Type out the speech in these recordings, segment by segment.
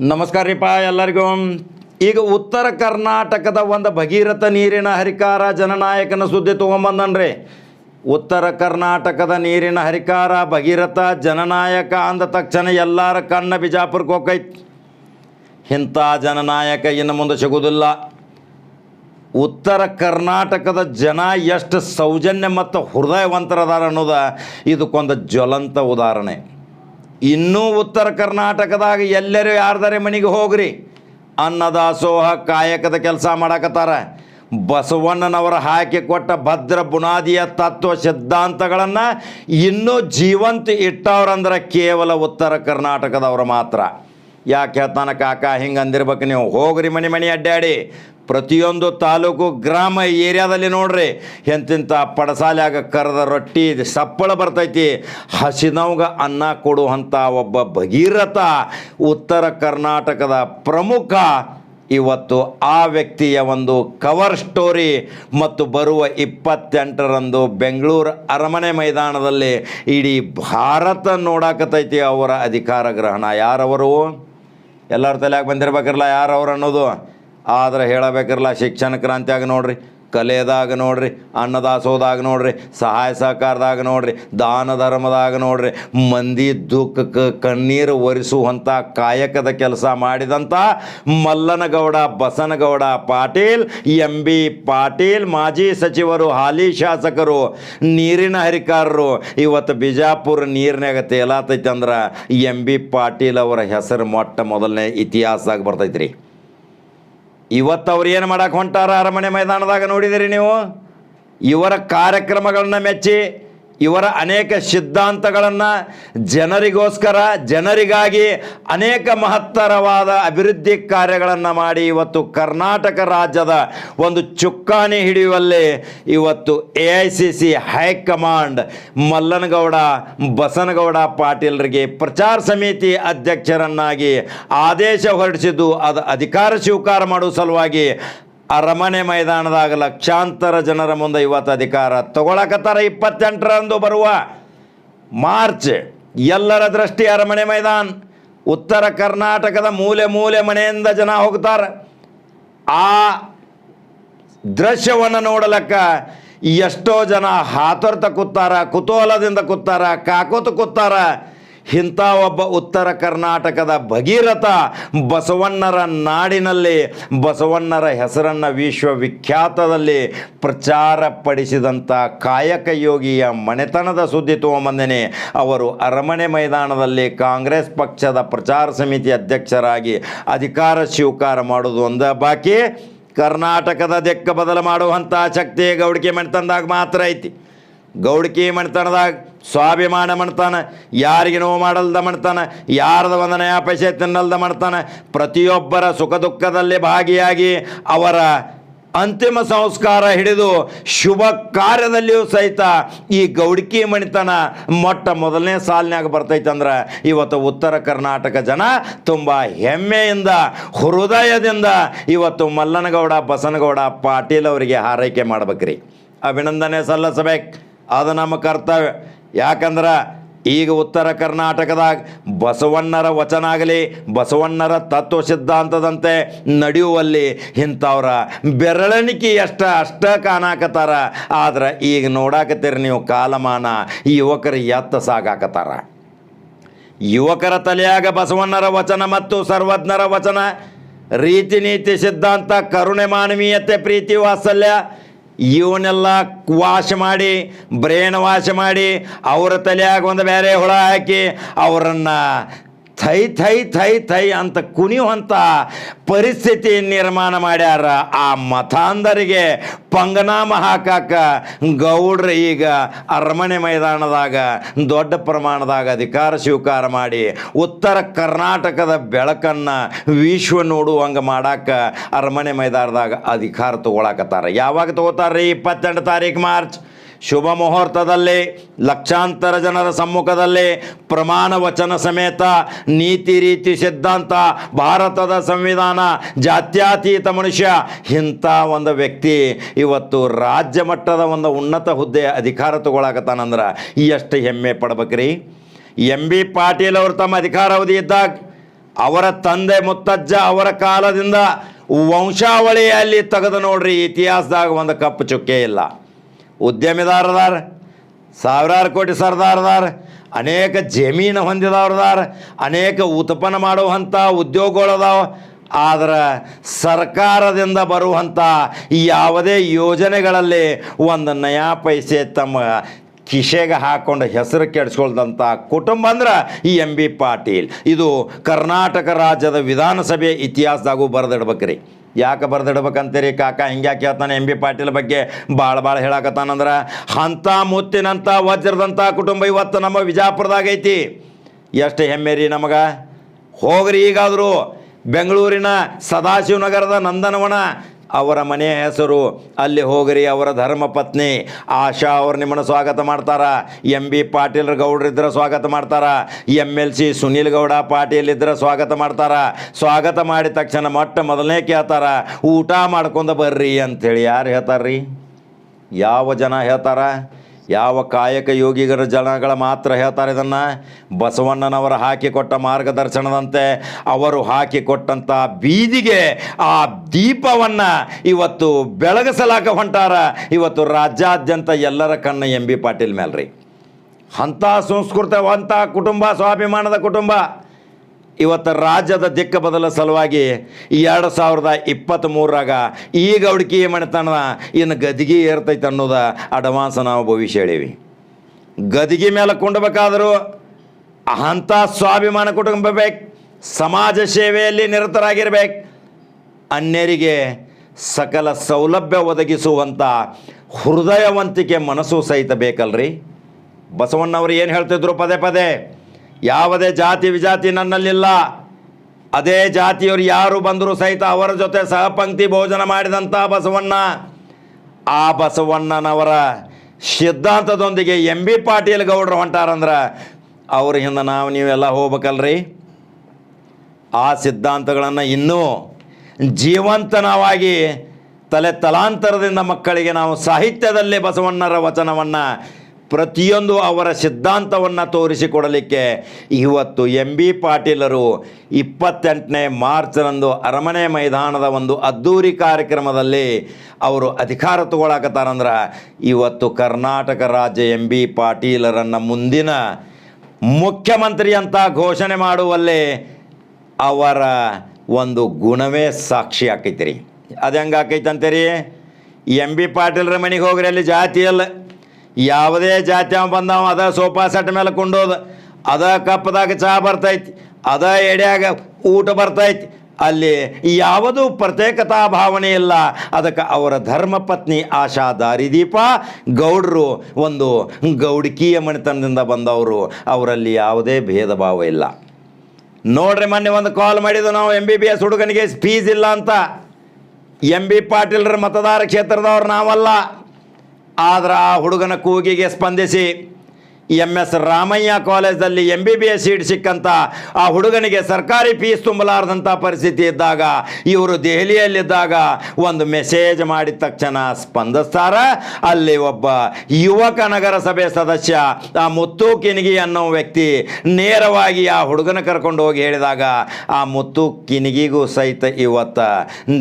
ನಮಸ್ಕಾರ ರೀಪ ಎಲ್ಲರಿಗೂ. ಈಗ ಉತ್ತರ ಕರ್ನಾಟಕದ ಒಂದು ಭಗೀರಥ ನೀರಿನ ಹರಿಕಾರ ಜನನಾಯಕನ ಸುದ್ದಿ ತೊಗೊಂಬಂದನ್ರಿ ಉತ್ತರ ಕರ್ನಾಟಕದ ನೀರಿನ ಹರಿಕಾರ ಭಗೀರಥ ಜನನಾಯಕ ಅಂದ ತಕ್ಷಣ ಎಲ್ಲರ ಕಣ್ಣ ಬಿಜಾಪುರಕ್ಕೆ ಹೋಗೈತಿ. ಇಂಥ ಜನನಾಯಕ ಇನ್ನು ಮುಂದೆ ಸಿಗುವುದಿಲ್ಲ ಉತ್ತರ ಕರ್ನಾಟಕದ ಜನ ಎಷ್ಟು ಸೌಜನ್ಯ ಮತ್ತು ಹೃದಯವಂತರದಾರ ಅನ್ನೋದು ಇದಕ್ಕೊಂದು ಜ್ವಲಂತ ಉದಾಹರಣೆ. ಇನ್ನೂ ಉತ್ತರ ಕರ್ನಾಟಕದಾಗ ಎಲ್ಲರೂ ಯಾರ್ದಾರೆ ಮನೆಗೆ ಹೋಗ್ರಿ. ಅನ್ನದಾಸೋಹ ಕಾಯಕದ ಕೆಲಸ ಮಾಡಕತ್ತಾರ. ಬಸವಣ್ಣನವರು ಹಾಕಿ ಕೊಟ್ಟ ಭದ್ರ ಬುನಾದಿಯ ತತ್ವ ಸಿದ್ಧಾಂತಗಳನ್ನು ಇನ್ನೂ ಜೀವಂತ ಇಟ್ಟವ್ರಂದ್ರೆ ಕೇವಲ ಉತ್ತರ ಕರ್ನಾಟಕದವರು ಮಾತ್ರ. ಯಾಕೆ ಹೇಳ್ತಾನ ಕಾಕ? ಹಿಂಗೆ ಅಂದಿರ್ಬೇಕು ನೀವು. ಹೋಗ್ರಿ ಮನೆ ಮನೆ ಅಡ್ಡಾಡಿ. ಪ್ರತಿಯೊಂದು ತಾಲೂಕು ಗ್ರಾಮ ಏರಿಯಾದಲ್ಲಿ ನೋಡ್ರಿ ಎಂತಿಂಥ ಪಡಸಾಲ್ಯಾಗ ಕರೆದ ರೊಟ್ಟಿ, ಸಪ್ಪಳ ಬರ್ತೈತಿ. ಹಸಿನವ್ಗ ಅನ್ನ ಕೊಡುವಂಥ ಒಬ್ಬ ಭಗೀರಥ, ಉತ್ತರ ಕರ್ನಾಟಕದ ಪ್ರಮುಖ. ಇವತ್ತು ಆ ವ್ಯಕ್ತಿಯ ಒಂದು ಕವರ್ ಸ್ಟೋರಿ ಮತ್ತು ಬರುವ ಇಪ್ಪತ್ತೆಂಟರಂದು ಬೆಂಗಳೂರು ಅರಮನೆ ಮೈದಾನದಲ್ಲಿ ಇಡೀ ಭಾರತ ನೋಡಾಕತೈತಿ ಅವರ ಅಧಿಕಾರ ಗ್ರಹಣ. ಯಾರವರು? ಎಲ್ಲರ ತಲೆಯಾಗಿ ಬಂದಿರ್ಬೇಕಲ್ಲ ಯಾರವರು ಅನ್ನೋದು? ಆದ್ರೆ ಹೇಳಬೇಕಿರಲ್ಲ, ಶಿಕ್ಷಣ ಕ್ರಾಂತಿಯಾಗ ನೋಡ್ರಿ, ಕಲೆದಾಗ ನೋಡ್ರಿ, ಅನ್ನದಾಸೋದಾಗ ನೋಡ್ರಿ, ಸಹಾಯ ಸಹಕಾರದಾಗ ನೋಡ್ರಿ, ದಾನ ಧರ್ಮದಾಗ ನೋಡ್ರಿ, ಮಂದಿ ದುಃಖಕ್ಕೆ ಕಣ್ಣೀರು ಒರೆಸುವಂಥ ಕಾಯಕದ ಕೆಲಸ ಮಾಡಿದಂಥ ಮಲ್ಲನಗೌಡ, ಬಸನಗೌಡ ಪಾಟೀಲ್ ಎಂ ಬಿ ಪಾಟೀಲ್, ಮಾಜಿ ಸಚಿವರು, ಹಾಲಿ ಶಾಸಕರು, ನೀರಿನ ಹರಿಕಾರರು. ಇವತ್ತು ಬಿಜಾಪುರ ನೀರಿನಾಗ ತೇಲಾತೈತೆ ಅಂದ್ರೆ ಎಂ ಬಿ ಪಾಟೀಲ್ ಅವರ ಹೆಸರು ಮೊಟ್ಟ ಮೊದಲನೇ ಇತಿಹಾಸದಾಗ ಬರ್ತೈತ್ರಿ. ರೀ ಇವತ್ತು ಅವ್ರು ಏನು ಮಾಡಕ್ಕೆ ಹೊಂಟಾರ ಅರಮನೆ ಮೈದಾನದಾಗ ನೋಡಿದಿರಿ ನೀವು? ಇವರ ಕಾರ್ಯಕ್ರಮಗಳನ್ನ ಮೆಚ್ಚಿ ಇವರ ಅನೇಕ ಸಿದ್ಧಾಂತಗಳನ್ನು ಜನರಿಗೋಸ್ಕರ, ಜನರಿಗಾಗಿ ಅನೇಕ ಮಹತ್ತರವಾದ ಅಭಿವೃದ್ಧಿ ಕಾರ್ಯಗಳನ್ನು ಮಾಡಿ ಇವತ್ತು ಕರ್ನಾಟಕ ರಾಜ್ಯದ ಒಂದು ಚುಕ್ಕಾಣಿ ಹಿಡಿಯುವಲ್ಲಿ ಇವತ್ತು A I C C high command Mallanagouda, Basanagouda ಪಾಟೀಲ್ರಿಗೆ ಪ್ರಚಾರ ಸಮಿತಿ ಅಧ್ಯಕ್ಷರನ್ನಾಗಿ ಆದೇಶ ಹೊರಡಿಸಿದ್ದು, ಅದು ಅಧಿಕಾರ ಸ್ವೀಕಾರ ಮಾಡುವ ಸಲುವಾಗಿ ಅರಮನೆ ಮೈದಾನದಾಗ ಲಕ್ಷಾಂತರ ಜನರ ಮುಂದೆ ಇವತ್ತು ಅಧಿಕಾರ ತಗೊಳಕತ್ತಾರ ಇಪ್ಪತ್ತೆಂಟರಂದು ಬರುವ ಮಾರ್ಚ್ ಎಲ್ಲರ ದೃಷ್ಟಿ ಅರಮನೆ ಮೈದಾನ. ಉತ್ತರ ಕರ್ನಾಟಕದ ಮೂಲೆ ಮೂಲೆ ಮನೆಯಿಂದ ಜನ ಹೋಗ್ತಾರೆ. ಆ ದೃಶ್ಯವನ್ನು ನೋಡಲಕ್ಕ ಎಷ್ಟೋ ಜನ ಹಾತೊರ್ತ ಕೂತಾರ, ಕುತೂಹಲದಿಂದ ಕೂತಾರ, ಕಾಕೋತ ಕೂತಾರ. ಇಂಥ ಒಬ್ಬ ಉತ್ತರ ಕರ್ನಾಟಕದ ಭಗೀರಥ ಬಸವಣ್ಣರ ನಾಡಿನಲ್ಲಿ, ಬಸವಣ್ಣರ ಹೆಸರನ್ನು ವಿಶ್ವವಿಖ್ಯಾತದಲ್ಲಿ ಪ್ರಚಾರ ಪಡಿಸಿದಂಥ ಕಾಯಕ ಯೋಗಿಯ ಮನೆತನದ ಸುದ್ದಿ ತೊಗೊಂಬಂದೇನೆ. ಅವರು ಅರಮನೆ ಮೈದಾನದಲ್ಲಿ ಕಾಂಗ್ರೆಸ್ ಪಕ್ಷದ ಪ್ರಚಾರ ಸಮಿತಿ ಅಧ್ಯಕ್ಷರಾಗಿ ಅಧಿಕಾರ ಸ್ವೀಕಾರ ಮಾಡೋದು ಒಂದ ಬಾಕಿ. ಕರ್ನಾಟಕದ ದೆಕ್ಕ ಬದಲು ಮಾಡುವಂಥ ಶಕ್ತಿ ಗೌಡಿಕೆ ಮನೆತನದಾಗ ಮಾತ್ರ ಐತಿ. ಗೌಡಿಕೆ ಮನೆತನದಾಗ ಸ್ವಾಭಿಮಾನ ಮಾಡ್ತಾನೆ ಯಾರಿಗೆ ನೋವು ಮಾಡಲ್ದ ಮಾಡ್ತಾನೆ ಯಾರದ ಒಂದು ನಯಾ ಪೈಸೆ ತಿನ್ನಲ್ದ ಮಾಡ್ತಾನೆ ಪ್ರತಿಯೊಬ್ಬರ ಸುಖ ದುಃಖದಲ್ಲಿ ಭಾಗಿಯಾಗಿ ಅವರ ಅಂತಿಮ ಸಂಸ್ಕಾರ ಹಿಡಿದು ಶುಭ ಕಾರ್ಯದಲ್ಲಿಯೂ ಸಹಿತ ಈ ಗೌಡಿಕೆ ಮಣಿತನ ಮೊಟ್ಟ ಮೊದಲನೇ ಸಾಲಿನಾಗ ಬರ್ತೈತೆ ಅಂದ್ರೆ ಇವತ್ತು ಉತ್ತರ ಕರ್ನಾಟಕ ಜನ ತುಂಬ ಹೆಮ್ಮೆಯಿಂದ, ಹೃದಯದಿಂದ ಇವತ್ತು ಮಲ್ಲನಗೌಡ, ಬಸನಗೌಡ ಪಾಟೀಲ್ ಅವರಿಗೆ ಹಾರೈಕೆ ಮಾಡ್ಬೇಕ್ರಿ. ಅಭಿನಂದನೆ ಸಲ್ಲಿಸಬೇಕು. ಅದು ನಮ್ಮ ಕರ್ತವ್ಯ. ಯಾಕಂದ್ರೆ ಈಗ ಉತ್ತರ ಕರ್ನಾಟಕದಾಗ ಬಸವಣ್ಣರ ವಚನ ಆಗಲಿ, ಬಸವಣ್ಣರ ತತ್ವ ಸಿದ್ಧಾಂತದಂತೆ ನಡೆಯುವಲ್ಲಿ ಇಂಥವ್ರ ಬೆರಳೆಣಿಕೆ ಎಷ್ಟ, ಅಷ್ಟ ಕಾಣಾಕತ್ತಾರ. ಆದ್ರೆ ಈಗ ನೋಡಾಕತ್ತೀರಿ ನೀವು ಕಾಲಮಾನ, ಯುವಕರು ಎತ್ತ ಸಾಗಾಕತ್ತಾರ. ಯುವಕರ ತಲೆಯಾಗ ಬಸವಣ್ಣರ ವಚನ ಮತ್ತು ಸರ್ವಜ್ಞರ ವಚನ. ರೀತಿ ನೀತಿ ಸಿದ್ಧಾಂತ, ಕರುಣೆ, ಮಾನವೀಯತೆ, ಪ್ರೀತಿ, ವಾತ್ಸಲ್ಯ. ಇವನ್ನೆಲ್ಲ ವಾಶ ಮಾಡಿ ಬ್ರೇನ್ ವಾಶ ಮಾಡಿ ಅವರ ತಲೆಯಾಗ ಒಂದು ಬೇರೆ ಹುಳ ಹಾಕಿ ಅವರನ್ನು ಥೈ ಥೈ ಥೈ ಥೈ ಅಂತ ಕುಣಿಯುವಂಥ ಪರಿಸ್ಥಿತಿ ನಿರ್ಮಾಣ ಮಾಡ್ಯಾರ ಆ ಮತಾಂಧರಿಗೆ ಪಂಗನಾಮ ಹಾಕಾಕ ಗೌಡ್ರ ಈಗ ಅರಮನೆ ಮೈದಾನದಾಗ ದೊಡ್ಡ ಪ್ರಮಾಣದಾಗ ಅಧಿಕಾರ ಸ್ವೀಕಾರ ಮಾಡಿ ಉತ್ತರ ಕರ್ನಾಟಕದ ಬೆಳಕನ್ನು ವಿಶ್ವ ನೋಡುವಂಗೆ ಮಾಡಾಕ ಅರಮನೆ ಮೈದಾನದಾಗ ಅಧಿಕಾರ ತಗೊಳಕತ್ತಾರ. ಯಾವಾಗ ತಗೋತಾರ್ರಿ? ಇಪ್ಪತ್ತೆಂಟು ತಾರೀಕು ಮಾರ್ಚ್. ಶುಭ ಮುಹೂರ್ತದಲ್ಲಿ ಲಕ್ಷಾಂತರ ಜನರ ಸಮ್ಮುಖದಲ್ಲಿ ಪ್ರಮಾಣ ವಚನ ಸಮೇತ ನೀತಿ ರೀತಿ ಸಿದ್ಧಾಂತ, ಭಾರತದ ಸಂವಿಧಾನ, ಜಾತ್ಯತೀತ ಮನುಷ್ಯ, ಇಂಥ ಒಂದು ವ್ಯಕ್ತಿ ಇವತ್ತು ರಾಜ್ಯ ಮಟ್ಟದ ಒಂದು ಉನ್ನತ ಹುದ್ದೆ ಅಧಿಕಾರ ತಗೊಳಕತ್ತಾನಂದ್ರೆ ಎಷ್ಟು ಹೆಮ್ಮೆ ಪಡ್ಬೇಕ್ರಿ? ಎಂ ಬಿ ಪಾಟೀಲ್ ಅವರು ತಮ್ಮ ಅಧಿಕಾರಾವಧಿ ಇದ್ದಾಗ ಅವರ ತಂದೆ ಮುತ್ತಜ್ಜ ಅವರ ಕಾಲದಿಂದ ವಂಶಾವಳಿಯಲ್ಲಿ ತೆಗೆದು ನೋಡ್ರಿ ಇತಿಹಾಸದಾಗ ಒಂದು ಕಪ್ಪು ಚುಕ್ಕೆ ಇಲ್ಲ. ಉದ್ಯಮಿದಾರದಾರ, ಸಾವಿರಾರು ಕೋಟಿ ಸರ್ದಾರದಾರ, ಅನೇಕ ಜಮೀನು ಹೊಂದಿದವ್ರದಾರ, ಅನೇಕ ಉತ್ಪನ್ನ ಮಾಡುವಂಥ ಉದ್ಯೋಗಗಳದಾವ ಆದರೆ ಸರ್ಕಾರದಿಂದ ಬರುವಂಥ ಯಾವುದೇ ಯೋಜನೆಗಳಲ್ಲಿ ಒಂದು ನಯಾ ಪೈಸೆ ತಮ್ಮ ಕಿಶೆಗೆ ಹಾಕೊಂಡು ಹೆಸರು ಕೆಡಿಸ್ಕೊಳ್ದಂಥ ಕುಟುಂಬ ಅಂದ್ರೆ ಈ ಎಂ ಬಿ ಪಾಟೀಲ್. ಇದು ಕರ್ನಾಟಕ ರಾಜ್ಯದ ವಿಧಾನಸಭೆ ಇತಿಹಾಸದಾಗೂ ಬರೆದಿಡ್ಬೇಕ್ರಿ. ಯಾಕೆ ಬರೆದಿಡ್ಬೇಕಂತೀರಿ ಕಾಕ? ಹಿಂಗ್ಯಾಕೆ ಹೇಳ್ತಾನೆ ಎಂ ಬಿ ಪಾಟೀಲ್ ಬಗ್ಗೆ ಭಾಳ ಭಾಳ ಹೇಳಕತ್ತಾನಂದ್ರೆ ಅಂಥ ಮುತ್ತಿನಂಥ ವಜ್ರದಂಥ ಕುಟುಂಬ ಇವತ್ತು ನಮ್ಮ ವಿಜಾಪುರದಾಗ ಐತಿ. ಎಷ್ಟು ಹೆಮ್ಮೆ ರೀ ನಮಗೆ. ಹೋಗ್ರಿ ಈಗಾದರೂ ಬೆಂಗಳೂರಿನ ಸದಾಶಿವನಗರದ ನಂದನವನ ಅವರ ಮನೆಯ ಹೆಸರು, ಅಲ್ಲಿ ಹೋಗ್ರಿ ಅವರ ಧರ್ಮಪತ್ನಿ. ಆಶಾ ಅವರು ನಿಮ್ಮನ್ನು ಸ್ವಾಗತ ಮಾಡ್ತಾರ. ಎಂ ಬಿ ಪಾಟೀಲ್ ಗೌಡ್ರಿದ್ರೆ ಸ್ವಾಗತ ಮಾಡ್ತಾರ. M L C Sunil Gowda Patil ಇದ್ರೆ ಸ್ವಾಗತ ಮಾಡ್ತಾರ. ಸ್ವಾಗತ ಮಾಡಿದ ತಕ್ಷಣ ಮೊಟ್ಟ ಮೊದಲನೇ ಕೇಳ್ತಾರ, ಊಟ ಮಾಡ್ಕೊಂಡು ಬರ್ರಿ ಅಂತೇಳಿ. ಯಾರು ಹೇಳ್ತಾರ್ರಿ? ಯಾವ ಜನ ಹೇಳ್ತಾರ? ಯಾವ ಕಾಯಕ ಯೋಗಿಗರ ಜನಗಳ ಮಾತ್ರ ಹೇಳ್ತಾರೆ ಇದನ್ನು? ಬಸವಣ್ಣನವರು ಹಾಕಿಕೊಟ್ಟ ಮಾರ್ಗದರ್ಶನದಂತೆ ಅವರು ಹಾಕಿಕೊಟ್ಟಂಥ ಬೀದಿಗೆ ಆ ದೀಪವನ್ನು ಇವತ್ತು ಬೆಳಗಿಸಲಾಕ ಹೊಂಟಾರ. ಇವತ್ತು ರಾಜ್ಯಾದ್ಯಂತ ಎಲ್ಲರ ಕಣ್ಣು ಎಂ ಬಿ ಪಾಟೀಲ್ ಮೇಲೆ ರೀ ಅಂಥ ಸಂಸ್ಕೃತವಂಥ ಕುಟುಂಬ, ಸ್ವಾಭಿಮಾನದ ಕುಟುಂಬ. ಇವತ್ತು ರಾಜ್ಯದ ದಿಕ್ಕ ಬದಲ ಸಲುವಾಗಿ ಎರಡು ಸಾವಿರದ ಇಪ್ಪತ್ತ್ಮೂರರಾಗ ಈಗ ಹುಡುಕಿ ಮನೆತನ ಇನ್ನು ಗದಿಗೆ ಏರ್ತೈತೆ ಅನ್ನೋದು ಅಡ್ವಾನ್ಸ್ ನಾವು ಭವಿಷ್ಯ ಹೇಳೀವಿ. ಗದಿಗೆ ಮೇಲೆ ಕೊಂಡಬೇಕಾದರೂ ಅಂಥ ಸ್ವಾಭಿಮಾನ ಕುಟುಂಬಬೇಕು ಸಮಾಜ ಸೇವೆಯಲ್ಲಿ ನಿರತರಾಗಿರ್ಬೇಕು. ಅನ್ಯರಿಗೆ ಸಕಲ ಸೌಲಭ್ಯ ಒದಗಿಸುವಂಥ ಹೃದಯವಂತಿಕೆ ಮನಸ್ಸು ಸಹಿತ ಬೇಕಲ್ರಿ. ಬಸವಣ್ಣವರು ಏನು ಹೇಳ್ತಿದ್ರು ಪದೇ ಪದೇ? ಯಾವುದೇ ಜಾತಿ ವಿಜಾತಿ ನನ್ನಲ್ಲಿಲ್ಲ. ಅದೇ ಜಾತಿಯವರು ಯಾರು ಬಂದರೂ ಸಹಿತ ಅವರ ಜೊತೆ ಸಹಪಂಕ್ತಿ ಭೋಜನ ಮಾಡಿದಂಥ ಬಸವಣ್ಣ. ಆ ಬಸವಣ್ಣನವರ ಸಿದ್ಧಾಂತದೊಂದಿಗೆ ಎಂ ಬಿ ಪಾಟೀಲ್ ಗೌಡ್ರು ಹೊಂಟಾರಂದ್ರೆ ಅವ್ರ ಹಿಂದೆ ನಾವು ನೀವೆಲ್ಲ ಹೋಗ್ಬೇಕಲ್ರಿ. ಆ ಸಿದ್ಧಾಂತಗಳನ್ನು ಇನ್ನೂ ಜೀವಂತನವಾಗಿ ತಲೆ ತಲಾಂತರದಿಂದ ಮಕ್ಕಳಿಗೆ ನಾವು ಸಾಹಿತ್ಯದಲ್ಲಿ ಬಸವಣ್ಣರ ವಚನವನ್ನು ಪ್ರತಿಯೊಂದು ಅವರ ಸಿದ್ಧಾಂತವನ್ನು ತೋರಿಸಿಕೊಡಲಿಕ್ಕೆ ಇವತ್ತು ಎಂ ಬಿ ಪಾಟೀಲರು ಇಪ್ಪತ್ತೆಂಟನೇ ಮಾರ್ಚ್ರಂದು ಅರಮನೆ ಮೈದಾನದ ಒಂದು ಅದ್ಧೂರಿ ಕಾರ್ಯಕ್ರಮದಲ್ಲಿ ಅವರು ಅಧಿಕಾರ ತಗೊಳಕತ್ತಾರಂದ್ರೆ ಇವತ್ತು ಕರ್ನಾಟಕ ರಾಜ್ಯ ಎಂ ಬಿ ಪಾಟೀಲರನ್ನು ಮುಂದಿನ ಮುಖ್ಯಮಂತ್ರಿ ಅಂತ ಘೋಷಣೆ ಮಾಡುವಲ್ಲಿ ಅವರ ಒಂದು ಗುಣವೇ ಸಾಕ್ಷಿ ಆಕೈತಿ ರೀ ಅದು ಹೆಂಗೆ ಆಕೈತೆ ಅಂತೀರಿ ಎಂ ಬಿ ಪಾಟೀಲರ ಮನೆಗೆ ಹೋಗ್ರಿ ಅಲ್ಲಿ ಜಾತಿ ಅಲ್ಲ ಯಾವುದೇ ಜಾತಿ ಅವ ಬಂದವ, ಅದ ಸೋಫಾ ಸೆಟ್ ಮೇಲೆ ಕೊಂಡೋದ, ಅದ ಕಪ್ಪದಾಗ ಚಹಾ ಬರ್ತೈತಿ, ಅದ ಎಡ್ಯಾಗ ಊಟ ಬರ್ತೈತಿ. ಅಲ್ಲಿ ಯಾವುದು ಪ್ರತ್ಯೇಕತಾ ಭಾವನೆ ಇಲ್ಲ. ಅದಕ್ಕೆ ಅವರ ಧರ್ಮಪತ್ನಿ ಆಶಾ ದಾರಿದೀಪ ಗೌಡರು ಒಂದು ಗೌಡಕೀಯ ಮನೆತನದಿಂದ ಬಂದವರು. ಅವರಲ್ಲಿ ಯಾವುದೇ ಭೇದ ಭಾವ ಇಲ್ಲ. ನೋಡ್ರಿ ಮೊನ್ನೆ ಒಂದು ಕಾಲ್ ಮಾಡಿದ್ದು ನಾವು ಎಂ ಬಿ ಬಿ ಎಸ್ ಹುಡುಗನಿಗೆ ಫೀಸ್ ಇಲ್ಲ ಅಂತ. ಎಂ ಬಿ ಪಾಟೀಲ್ರ ಮತದಾರ ಕ್ಷೇತ್ರದವ್ರು ನಾವಲ್ಲ. ಆದ್ರೆ ಆ ಹುಡುಗನ ಕೂಗಿಗೆ ಸ್ಪಂದಿಸಿ. ಎಂ ಎಸ್ ರಾಮಯ್ಯ ಕಾಲೇಜಲ್ಲಿ M B B S seat ಸಿಕ್ಕಂಥ ಆ ಹುಡುಗನಿಗೆ ಸರ್ಕಾರಿ ಫೀಸ್ ತುಂಬಲಾರದಂಥ ಪರಿಸ್ಥಿತಿ ಇದ್ದಾಗ, ಇವರು ದೆಹಲಿಯಲ್ಲಿದ್ದಾಗ ಒಂದು ಮೆಸೇಜ್ ಮಾಡಿದ ತಕ್ಷಣ ಸ್ಪಂದಿಸ್ತಾರ. ಅಲ್ಲಿ ಒಬ್ಬ ಯುವಕ ನಗರಸಭೆ ಸದಸ್ಯ ಆ ಮುತ್ತು ಕಿನಿಗಿ ಅನ್ನೋ ವ್ಯಕ್ತಿ ನೇರವಾಗಿ ಆ ಹುಡುಗನ ಕರ್ಕೊಂಡು ಹೋಗಿ ಹೇಳಿದಾಗ, ಆ ಮುತ್ತು ಕಿನಿಗಿಗೂ ಸಹಿತ ಇವತ್ತ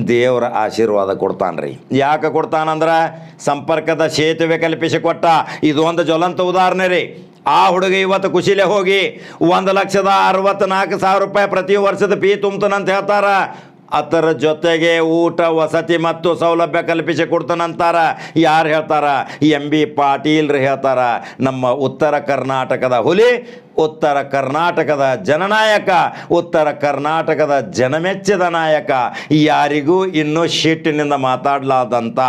ದೇವರ ಆಶೀರ್ವಾದ ಕೊಡ್ತಾನ್ರಿ. ಯಾಕೆ ಕೊಡ್ತಾನಂದ್ರೆ ಸಂಪರ್ಕದ ಸೇತುವೆ ಕಲ್ಪಿಸಿ ಕೊಟ್ಟ ಇದು ಒಂದು ಜ್ವಲಂತ ಉದಾಹರಣೆ ರೀ. ಆ ಹುಡುಗ ಇವತ್ತು ಖುಷಿಲೇ ಹೋಗಿ ಒಂದು ಲಕ್ಷದ ಅರವತ್ತ್ನಾಲ್ಕು ಸಾವಿರ ರೂಪಾಯಿ ಪ್ರತಿ ವರ್ಷದ ಫೀ ತುಂಬ್ತಾನಂತ ಹೇಳ್ತಾರ. ಅದರ ಜೊತೆಗೆ ಊಟ, ವಸತಿ ಮತ್ತು ಸೌಲಭ್ಯ ಕಲ್ಪಿಸಿ ಕೊಡ್ತಾನಂತಾರ. ಯಾರು ಹೇಳ್ತಾರ? ಎಂ ಬಿ ಪಾಟೀಲ್ರು ಹೇಳ್ತಾರ. ನಮ್ಮ ಉತ್ತರ ಕರ್ನಾಟಕದ ಹುಲಿ ಉತ್ತರ ಕರ್ನಾಟಕದ ಜನನಾಯಕ, ಉತ್ತರ ಕರ್ನಾಟಕದ ಜನಮೆಚ್ಚದ ನಾಯಕ. ಯಾರಿಗೂ ಇನ್ನೂ ಶಿಟ್ಟಿನಿಂದ ಮಾತಾಡಲಾದಂಥ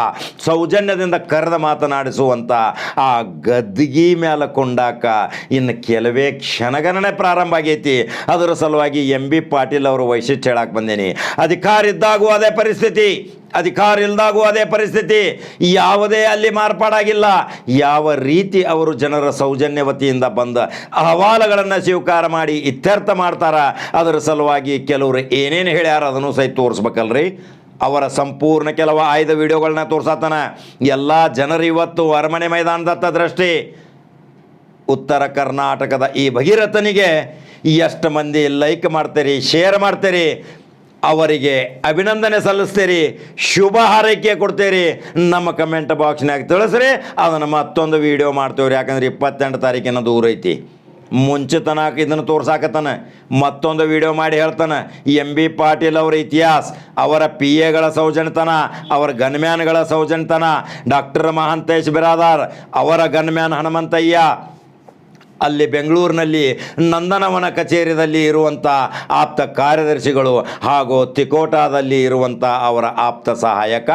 ಸೌಜನ್ಯದಿಂದ ಕರೆದ ಮಾತನಾಡಿಸುವಂಥ ಆ ಗದ್ದಿಗೆ ಮೇಲೆ ಕೊಂಡಾಕ ಇನ್ನು ಕೆಲವೇ ಕ್ಷಣಗಣನೆ ಪ್ರಾರಂಭ ಆಗೈತಿ. ಅದರ ಸಲುವಾಗಿ ಎಂ ಬಿ ಪಾಟೀಲ್ ಅವರು ವೈಶಿಷ್ಟ್ಯ ಹೇಳಕ್ಕೆ ಬಂದೇನಿ. ಅಧಿಕಾರ ಇದ್ದಾಗೂ ಅದೇ ಪರಿಸ್ಥಿತಿ. ಅಧಿಕಾರ ಇಲ್ದಾಗೂ ಅದೇ ಪರಿಸ್ಥಿತಿ. ಯಾವುದೇ ಅಲ್ಲಿ ಮಾರ್ಪಾಡಾಗಿಲ್ಲ. ಯಾವ ರೀತಿ ಅವರು ಜನರ ಸೌಜನ್ಯ ವತಿಯಿಂದ ಬಂದ ಅಹವಾಲುಗಳನ್ನು ಸ್ವೀಕಾರ ಮಾಡಿ ಇತ್ಯರ್ಥ ಮಾಡ್ತಾರ, ಅದರ ಸಲುವಾಗಿ ಕೆಲವರು ಏನೇನು ಹೇಳ್ಯಾರ ಅದನ್ನು ಸಹಿತ ತೋರಿಸ್ಬೇಕಲ್ರಿ. ಅವರ ಸಂಪೂರ್ಣ ಕೆಲವು ಆಯ್ದ ವಿಡಿಯೋಗಳನ್ನ ತೋರ್ಸತ್ತಾನ ಎಲ್ಲ ಜನರು ಇವತ್ತು ಅರಮನೆ ಮೈದಾನದತ್ತ ದೃಷ್ಟಿ. ಉತ್ತರ ಕರ್ನಾಟಕದ ಈ ಭಗೀರಥನಿಗೆ ಎಷ್ಟು ಮಂದಿ ಲೈಕ್ ಮಾಡ್ತೀರಿ ಶೇರ್ ಮಾಡ್ತೀರಿ ಅವರಿಗೆ ಅಭಿನಂದನೆ ಸಲ್ಲಿಸ್ತೀರಿ, ಶುಭ ಹಾರೈಕೆ ಕೊಡ್ತೀರಿ. ನಮ್ಮ ಕಮೆಂಟ್ ಬಾಕ್ಸ್ನಾಗ ತಿಳಿಸ್ರಿ. ಅದನ್ನು ಮತ್ತೊಂದು ವಿಡಿಯೋ ಮಾಡ್ತೇವ್ರಿ. ಯಾಕಂದ್ರೆ ಇಪ್ಪತ್ತೆಂಟು ತಾರೀಕಿನ ದೂರ ಐತಿ. ಮುಂಚಿತನ ಇದನ್ನು ತೋರ್ಸಾಕತ್ತಾನೆ. ಮತ್ತೊಂದು ವಿಡಿಯೋ ಮಾಡಿ ಹೇಳ್ತಾನೆ. ಎಂ ಬಿ ಪಾಟೀಲ್ ಅವರ ಇತಿಹಾಸ, ಅವರ ಪಿ ಎಗಳ ಸೌಜನ್ಯತನ, ಅವರ ಗನ್ಮ್ಯಾನ್ಗಳ ಸೌಜನ್ಯತನ, ಡಾಕ್ಟರ್ ಮಹಾಂತೇಶ್ ಬಿರಾದಾರ್, ಅವರ ಗನ್ಮ್ಯಾನ್ ಹನುಮಂತಯ್ಯ ಅಲ್ಲಿ ಬೆಂಗಳೂರಿನಲ್ಲಿ ನಂದನವನ ಕಚೇರಿಯಲ್ಲಿ ಇರುವಂಥ ಆಪ್ತ ಕಾರ್ಯದರ್ಶಿಗಳು ಹಾಗೂ ತಿಕೋಟಾದಲ್ಲಿ ಇರುವಂಥ ಅವರ ಆಪ್ತ ಸಹಾಯಕ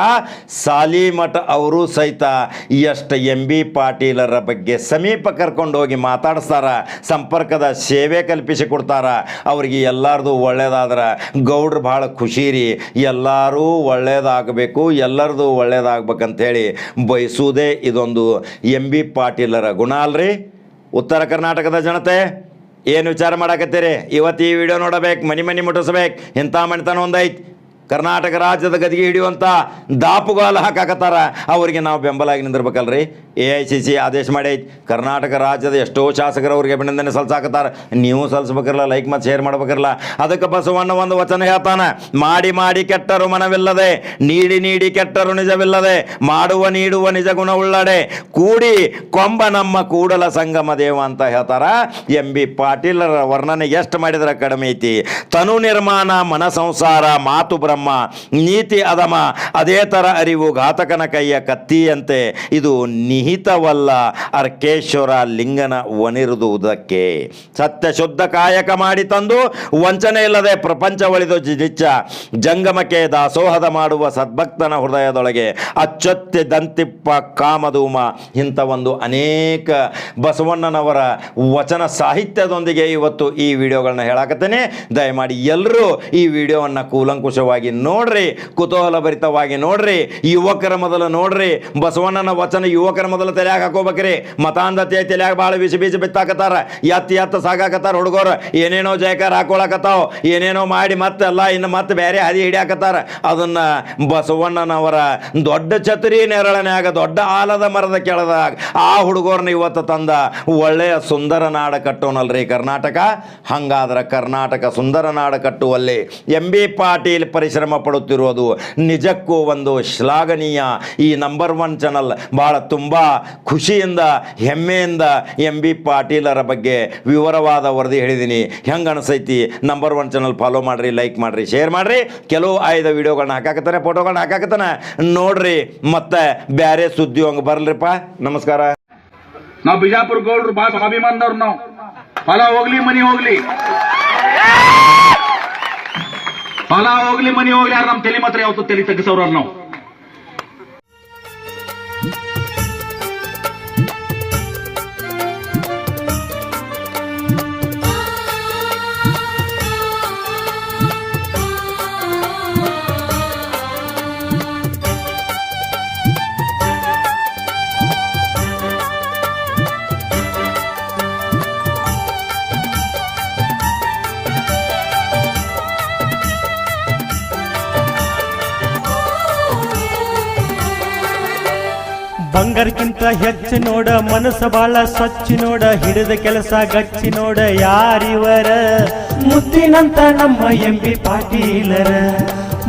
ಸಾಲಿಮಠ ಅವರು ಸಹಿತ ಎಷ್ಟು ಎಂ ಬಿ ಪಾಟೀಲರ ಬಗ್ಗೆ ಸಮೀಪ ಕರ್ಕೊಂಡು ಹೋಗಿ ಮಾತಾಡಿಸ್ತಾರ, ಸಂಪರ್ಕದ ಸೇವೆ ಕಲ್ಪಿಸಿ ಕೊಡ್ತಾರ, ಅವ್ರಿಗೆ ಎಲ್ಲರದು ಒಳ್ಳೇದಾದ್ರೆ ಗೌಡ್ರು ಭಾಳ ಖುಷಿ ರೀ, ಎಲ್ಲರೂ ಒಳ್ಳೇದಾಗಬೇಕು, ಎಲ್ಲರದು ಒಳ್ಳೇದಾಗ್ಬೇಕಂತೇಳಿ ಬಯಸುವುದೇ ಇದೊಂದು ಎಂ ಬಿ ಪಾಟೀಲರ ಗುಣ ಅಲ್ರಿ? ಉತ್ತರ ಕರ್ನಾಟಕದ ಜನತೆ, ಏನು ವಿಚಾರ ಮಾಡಕತ್ತೀರಿ? ಇವತ್ತು ಈ ವಿಡಿಯೋ ನೋಡಬೇಕು, ಮನಿ ಮನಿ ಮುಟ್ಟಿಸ್ಬೇಕು, ಇಂಥ ಮನೆತನ ಒಂದೈತಿ. ಕರ್ನಾಟಕ ರಾಜ್ಯದ ಗದಿಗೆ ಹಿಡಿಯುವಂಥ ದಾಪುಗಾಲ ಹಾಕಾಕತ್ತಾರ. ಅವರಿಗೆ ನಾವು ಬೆಂಬಲಾಗಿ ನಿಂದಿರ್ಬೇಕಲ್ರಿ? ಎ ಐ ಸಿ ಸಿ ಆದೇಶ ಮಾಡೈತಿ ಕರ್ನಾಟಕ ರಾಜ್ಯದ ಎಷ್ಟೋ ಶಾಸಕರು ಅವ್ರಿಗೆ ಅಭಿನಂದನೆ ಸಲ್ಸಾಕತ್ತಾರ. ನೀವು ಸಲ್ಸ್ಬೇಕಿರಲ್ಲ ಲೈಕ್ ಮತ್ತು ಶೇರ್ ಮಾಡ್ಬೇಕಿರಲ್ಲ ಅದಕ್ಕೆ ಬಸವಣ್ಣ ಒಂದು ವಚನ ಹೇಳ್ತಾನೆ. ಮಾಡಿ ಮಾಡಿ ಕೆಟ್ಟರು ಮನವಿಲ್ಲದೆ, ನೀಡಿ ನೀಡಿ ಕೆಟ್ಟರು ನಿಜವಿಲ್ಲದೆ, ಮಾಡುವ, ನೀಡುವ ನಿಜ ಗುಣವುಳ್ಳಡೆ ಕೂಡಿ ಕೊಂಬ ನಮ್ಮ ಕೂಡಲ ಸಂಗಮ ದೇವ ಅಂತ ಹೇಳ್ತಾರ. ಎಂ. ಬಿ. ಪಾಟೀಲರ ವರ್ಣನೆ ಎಷ್ಟು ಮಾಡಿದ್ರೆ ಕಡಿಮೆ ಐತಿ. ತನು ನಿರ್ಮಾಣ, ಮನ ಸಂಸಾರ, ಮಾತು ಬ್ರಹ್ಮ ನೀತಿ ಅದಮ. ಅದೇ ಥರ ಅರಿವು ಘಾತಕನ ಕೈಯ ಕತ್ತಿಯಂತೆ. ಇದು ನಿಹಿತವಲ್ಲ ಅರ್ಕೇಶ್ವರ ಲಿಂಗನ ಒನಿರುವುದಕ್ಕೆ ಸತ್ಯ ಶುದ್ಧ ಕಾಯಕ ಮಾಡಿ ತಂದು ವಂಚನೆ ಇಲ್ಲದೆ ಪ್ರಪಂಚ ಒಳಿದು ಜಿಚ್ಚ. ಜಂಗಮಕ್ಕೆ ದಾಸೋಹದ ಮಾಡುವ ಸದ್ಭಕ್ತನ ಹೃದಯದೊಳಗೆ ಅಚ್ಚೊತ್ತಿದಂತಿಪ್ಪ ಕಾಮಧೂಮ. ಇಂಥ ಒಂದು ಅನೇಕ ಬಸವಣ್ಣನವರ ವಚನ ಸಾಹಿತ್ಯದೊಂದಿಗೆ ಇವತ್ತು ಈ ವಿಡಿಯೋಗಳನ್ನ ಹೇಳಾಕತ್ತೇನೆ. ದಯಮಾಡಿ ಎಲ್ಲರೂ ಈ ವಿಡಿಯೋವನ್ನು ಕೂಲಂಕುಷವಾಗಿ ನೋಡ್ರಿ ಕುತೂಹಲ ಭರಿತವಾಗಿ ನೋಡ್ರಿ, ಯುವಕರ ಮೊದಲು ನೋಡ್ರಿ, ಬಸವಣ್ಣನ ವಚನ ಯುವಕರ ಮೊದಲು ತಲೆಯಾಗ ಹಾಕೋಬೇಕ್ರಿ ಮತಾಂಧತೆ ತಲೆಯಾಗ ಭಾಳ ಬಿಸಿ ಬಿಸಿ ಬಿತ್ತಾಕತ್ತಾರ. ಎತ್ತ ಎತ್ತ ಸಾಗಾಕತ್ತಾರ ಹುಡುಗರು. ಏನೇನೋ ಜಯಕಾರ ಹಾಕೊಳಕತ್ತಾವ. ಏನೇನೋ ಮಾಡಿ ಮತ್ತೆ ಎಲ್ಲ ಇನ್ನು ಮತ್ತೆ ಬೇರೆ ಹದಿ ಹಿಡಿಯಾಕತ್ತಾರ. ಅದನ್ನ ಬಸವಣ್ಣನವರ ದೊಡ್ಡ ಛತ್ರಿ ನೆರಳನ್ಯಾಗ, ದೊಡ್ಡ ಆಲದ ಮರದ ಕೆಳದಾಗ ಆ ಹುಡುಗರನ್ನ ಇವತ್ತು ತಂದ ಒಳ್ಳೆಯ ಸುಂದರ ನಾಡ ಕಟ್ಟೋನಲ್ರಿ ಕರ್ನಾಟಕ. ಹಂಗಾದ್ರೆ ಕರ್ನಾಟಕ ಸುಂದರ ನಾಡ ಕಟ್ಟುವಲ್ಲಿ ಎಂ ಬಿ ಪಾಟೀಲ್ ಪರಿಶ್ರಮ ಪಡುತ್ತಿರುವುದು. ನಿಜಕ್ಕೂ ಒಂದು ಶ್ಲಾಘನೀಯ ಈ ನಂಬರ್ ಒನ್ ಚಾನಲ್ ಭಾಳ ತುಂಬ ಖುಷಿಯಿಂದ, ಹೆಮ್ಮೆಯಿಂದ ಎಂ ಬಿ ಪಾಟೀಲರ ಬಗ್ಗೆ ವಿವರವಾದ ವರದಿ ಹೇಳಿದ್ದೀನಿ. ಹೆಂಗೆ ಅನಿಸೈತಿ? ನಂಬರ್ ಒನ್ ಚಾನಲ್ ಫಾಲೋ ಮಾಡಿರಿ ಲೈಕ್ ಮಾಡಿರಿ ಶೇರ್ ಮಾಡಿರಿ. ಕೆಲವು ಆಯ್ದ ವಿಡಿಯೋಗಳನ್ನ ಹಾಕಾಕತ್ತಾನೆ ಫೋಟೋಗಳನ್ನ ಹಾಕಾಕತ್ತಾನೆ. ನೋಡ್ರಿ, ಮತ್ತೆ ಬೇರೆ ಸುದ್ದಿ ಹಂಗೆ ಬರ್ಲಿಪ್ಪ ನಮಸ್ಕಾರ. ನಾವು ಬಿಜಾಪುರ ಗೌಡ್ರು ಭಾಳ ಸ್ವಾಭಿಮಾನದವ್ರು ನಾವು. ಹೊಲ ಹೋಗ್ಲಿ ಮನಿ, ಹೋಗ್ಲಿ. ಹೊಲ ಹೋಗ್ಲಿ ಮನೆ ಹೋಗ್ಲಿ ಯಾರು ನಮ್ಮ ತಲೆ ಮಾತ್ರ ಯಾವತ್ತು ತಲೆ ತಗ್ಗಿಸೋರು ನಾವು. ಬಂಗಾರಕ್ಕಿಂತ ಹೆಚ್ಚು ನೋಡ ಮನಸ್ಸು ಬಾಳ ಸ್ವಚ್ಛ ನೋಡ ಹಿಡಿದ ಕೆಲಸ ಗಚ್ಚಿ ನೋಡ ಯಾರಿವರ? ಮುತ್ತಿನಂತ ನಮ್ಮ ಎಂ ಬಿ ಪಾಟೀಲರ.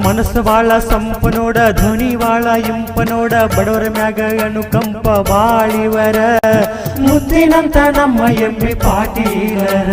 ಮನಸ್ಸು ಬಾಳ ಸಂಪ ನೋಡ ಧ್ವನಿ ಬಾಳ ಇಂಪ ನೋಡ ಬಡವರ ಮ್ಯಾಗ ಅನುಕಂಪ ಬಾಳಿವರ. ಮುತ್ತಿನಂತ ನಮ್ಮ ಎಂ ಬಿ ಪಾಟೀಲರ.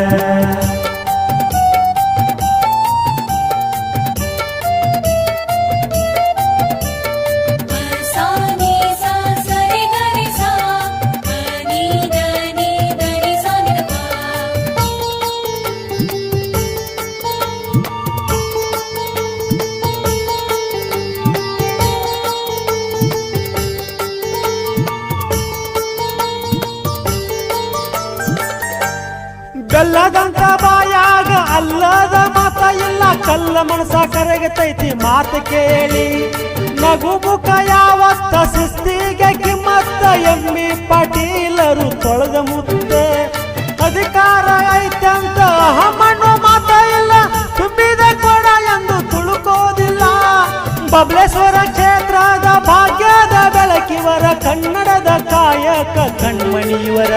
ಅಲ್ಲದ ಮಾತ ಇಲ್ಲ, ಕಲ್ಲ ಮನಸ ಕರಗತೈತಿ ಮಾತು ಕೇಳಿ. ನಗು ಮುಖ ಯಾವತ್ತ, ಶಿಸ್ತಿಗೆ ಕಿಮ್ಮತ್ತ, ಎಮ್ಮಿ ಪಾಟೀಲರು ತೊಳೆದ ಮುತ್ತೆ ಅಧಿಕಾರ ಐತಂತ ಹಮ್ಮಣ್ಣು ಮಾತ ಇಲ್ಲ, ತುಂಬಿದ ಕೊಡ ಎಂದು ತುಳುಕೋದಿಲ್ಲ. ಬಬಲೇಶ್ವರ ಕ್ಷೇತ್ರದ ಬೆಳಕಿವರ ಕನ್ನಡದ ಕಾಯಕ ಕಣ್ಮಣಿಯವರ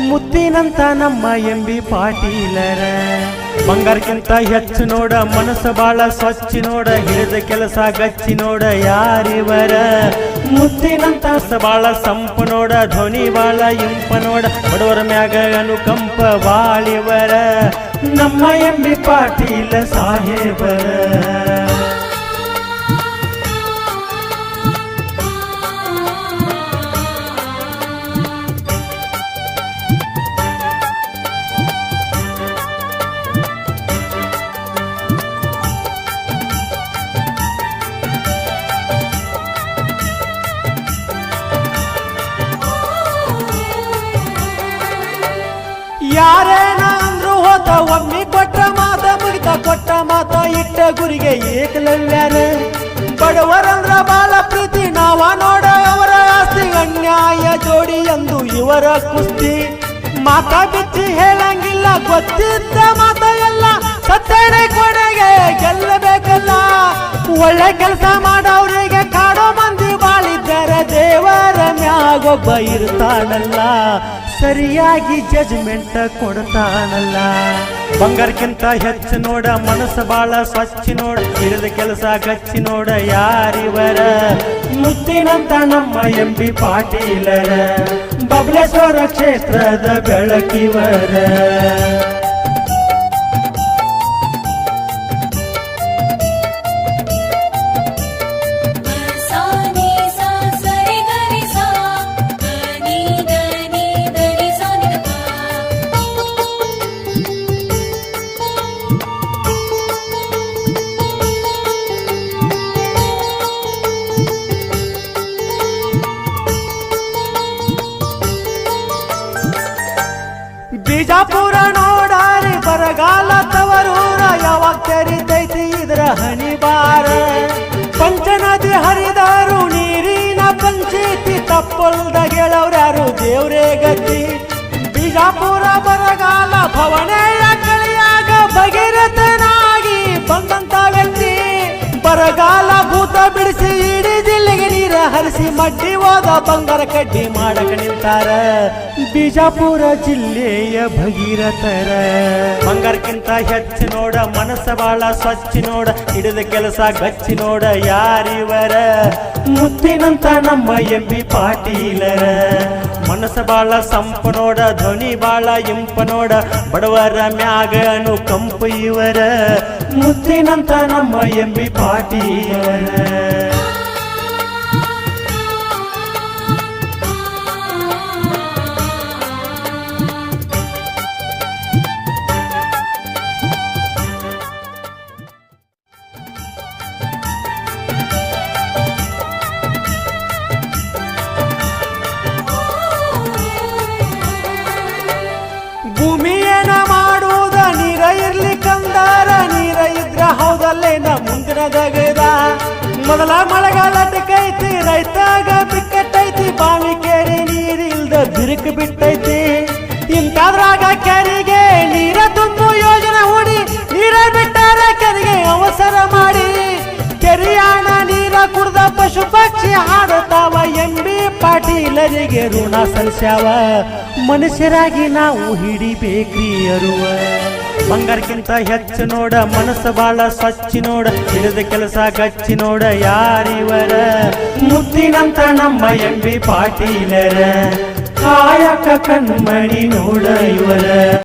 ಮುತ್ತ ಮುತ್ತಿನಂತ ನಮ್ಮ ಎಂಬಿ ಪಾಟೀಲರ. ಬಂಗಾರಕ್ಕಿಂತ ಹೆಚ್ಚು ನೋಡ, ಮನಸ್ಸು ಬಾಳ ಸ್ವಚ್ಛ ನೋಡ, ಹಿಡಿದ ಕೆಲಸ ಗಚ್ಚಿ ನೋಡ ಯಾರಿವರ. ಮುತ್ತಿನಂತ ಬಾಳ ಸಂಪ ನೋಡ, ಧ್ವನಿ ಬಾಳ ಇಂಪ ನೋಡ, ಬಡವರ ಮ್ಯಾಗ ಅನುಕಂಪ ಬಾಳಿವರ. ನಮ್ಮ ಎಂಬಿ ಪಾಟೀಲ ಸಾಹೇಬರ. ಗುರಿಗೆ ಏಕಲವ್ಯಾರ. ಬಡವರಂದ್ರ ಬಾಲ ಪ್ರೀತಿ, ನಾವ ನೋಡ ಅವರ ಆಸ್ತಿ, ಅನ್ಯಾಯ ಜೋಡಿ ಎಂದು ಇವರ ಕುಸ್ತಿ. ಮಾತ ಬಿಚ್ಚಿ ಹೇಳಂಗಿಲ್ಲ, ಗೊತ್ತಿದ್ದ ಮಾತ ಎಲ್ಲ ಸತ್ತಡೆ ಕೊನೆಗೆ ಗೆಲ್ಲಬೇಕಲ್ಲ. ಒಳ್ಳೆ ಕೆಲಸ ಮಾಡೋರಿಗೆ ಕಾಡೋ ಮಂದಿ ಬಾಳಿದ್ದಾರೆ ದೇವರ ಮ್ಯಾಗೊಬ್ಬ ಇರ್ತಾನಲ್ಲ. ಸರಿಯಾಗಿ ಜಜ್ಮೆಂಟ್ ಕೊಡ್ತಾನಲ್ಲ. ಬಂಗಾರಕ್ಕಿಂತ ಹೆಚ್ಚು ನೋಡ, ಮನಸ್ಸು ಬಾಳ ಸ್ವಚ್ಛ ನೋಡ ಹಿಡಿದ ಕೆಲಸ ಕಚ್ಚಿ ನೋಡ ಯಾರಿವರ? ಮುತ್ತಿನಂತ ನಮ್ಮ ಎಂ ಬಿ ಪಾಟೀಲರ, ಬಬಲೇಶ್ವರ ಕ್ಷೇತ್ರದ ಬೆಳಕಿವರ. ದೇವ್ರೇ ಗತಿ ಬಿಜಾಪುರ ಬರಗಾಲ ಭವನೆಯ ಕಳಿಯಾಗ ಭಗೀರಥನಾಗಿ ಬಂದಂತ ವ್ಯಕ್ತಿ ಬರಗಾಲ ಭೂತ ಬಿಡಿಸಿ ಹರಿಸಿ ಮಡ್ಡಿ ಹೋದ ಬಂಗಾರ ಕಡ್ಡಿ ಮಾಡಕ ನಿಂತಾರ ಬಿಜಾಪುರ ಜಿಲ್ಲೆಯ ಭಗೀರಥರ. ಬಂಗಾರಕ್ಕಿಂತ ಹೆಚ್ಚು ನೋಡ, ಮನಸ್ಸ ಬಾಳ ಸ್ವಚ್ಛ ನೋಡ, ಹಿಡಿದ ಕೆಲಸ ಗಚ್ಚಿ ನೋಡ ಯಾರಿವರ. ಮುತ್ತಿನಂತ ನಮ್ಮ ಎಂ ಬಿ ಪಾಟೀಲರ. ಮನಸ್ಸ ಬಾಳ ಸಂಪ ನೋಡ, ಧ್ವನಿ ಬಾಳ ಇಂಪ ನೋಡ, ಬಡವರ ಮ್ಯಾಗ ಅನುಕಂಪ ಇವರ. ಮುತ್ತಿನಂತ ನಮ್ಮ ಎಂ ಬಿ ಪಾಟೀಲರ. ಮುಂದಿನ ಜಗದ ಮೊದಲ ಮಳೆಗಾಲ ಕೈತಿ ರೈತಾಗ ಬಿಕ್ಕಟ್ಟೈತಿ, ಬಾವಿ ಕೆರೆ ನೀರಿಲ್ದ ಬಿರುಕು ಬಿಟ್ಟೈತಿ. ಇಂಥದ್ರಾಗ ಕೆರೆಗೆ ನೀರ ತುಂಬು, ಯೋಜನೆ ಹೂಡಿ ನೀರ ಬಿಟ್ಟಾರ ಕೆರೆಗೆ ಅವಸರ ಮಾಡಿ. ಕೆರೆಯಾಣ ನೀರ ಕುಡ್ದ ಪಶು ಪಕ್ಷಿ ಹಾಡುತ್ತಾವ ಎಂಬಿ ಪಾಟೀಲರಿಗೆ ಋಣ ಸಲ್ಸ್ಯಾವ ಮನುಷ್ಯರಾಗಿ ನಾವು ಹಿಡಿಬೇಕ್ರಿ ಅರುವ. ಬಂಗಾರಕ್ಕಿಂತ ಹೆಚ್ಚು ನೋಡ, ಮನಸ್ಸು ಬಾಳ ಸ್ವಚ್ಛ ನೋಡ, ಹಿಡಿದ ಕೆಲಸ ಕಚ್ಚಿ ನೋಡ ಯಾರಿವರ? ಮುತ್ತಿನಂತ ನಮ್ಮ ಎಂಬಿ ಪಾಟೀಲರ, ಕಾಯಕ ಕಣ್ಮಣಿ ನೋಡ ಇವರ.